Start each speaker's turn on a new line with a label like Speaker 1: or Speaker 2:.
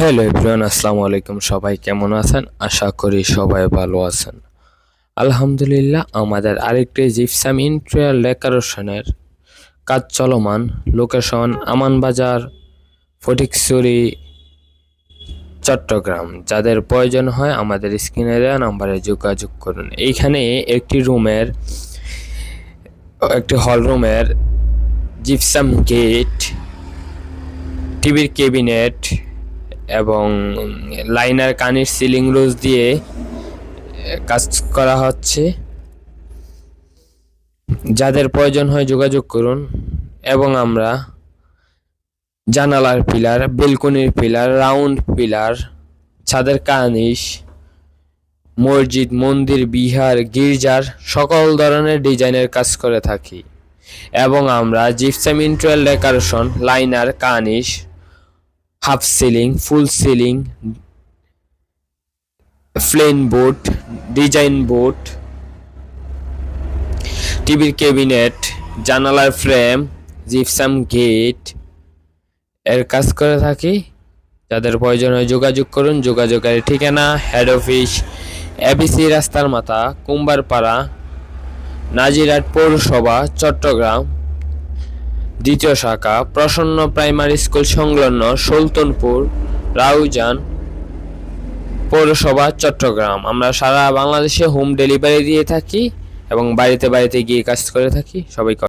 Speaker 1: Hello everyone, আসসালামু আলাইকুম। সবাই কেমন আছেন? আশা করি সবাই ভালো আছেন। আলহামদুলিল্লাহ, আমাদের আরেকটি জিপসাম ইন্ট্রিয়াল ডেকোরেশনের কাজ চলমান। লোকেশন আমানবাজার, ফটিকছড়ি, চট্টগ্রাম। যাদের প্রয়োজন হয়, আমাদের স্ক্রিনে দেওয়া নাম্বারে যোগাযোগ করুন। এইখানে একটি রুমের, একটি হল রুমের জিপসাম গেট, টিভির ক্যাবিনেট এবং লাইনার কানের সিলিং রোজ দিয়ে কাজ করা হচ্ছে। যাদের প্রয়োজন হয় যোগাযোগ করুন এবং আমরা জানালার পিলার, বেলকনির পিলার, রাউন্ড পিলার, ছাদের কানিশ, মসজিদ, মন্দির, বিহার, গির্জার সকল ধরনের ডিজাইনের কাজ করে থাকি। এবং আমরা gypsum interior decoration liner কানিশ half ceiling full ceiling plain board design board টিভির ক্যাবিনেট জানালার ফ্রেম জিপসাম গেটের কাজ করে থাকি। যাদের প্রয়োজন হয় যোগাযোগ করুন। যোগাযোগের ঠিকানা হেড অফিস এবিসি রাস্তার মাথা, কুম্বারপাড়া, নাজিরহাট পৌরসভা, চট্টগ্রাম। দ্বিতীয় শাখা, প্রসন্ন প্রাইমারি স্কুল সংলগ্ন সুলতনপুর, রাউজান পৌরসভা, চট্টগ্রাম। আমরা সারা বাংলাদেশে হোম ডেলিভারি দিয়ে থাকি এবং বাড়িতে বাড়িতে গিয়ে কাজ করে থাকি। সবাই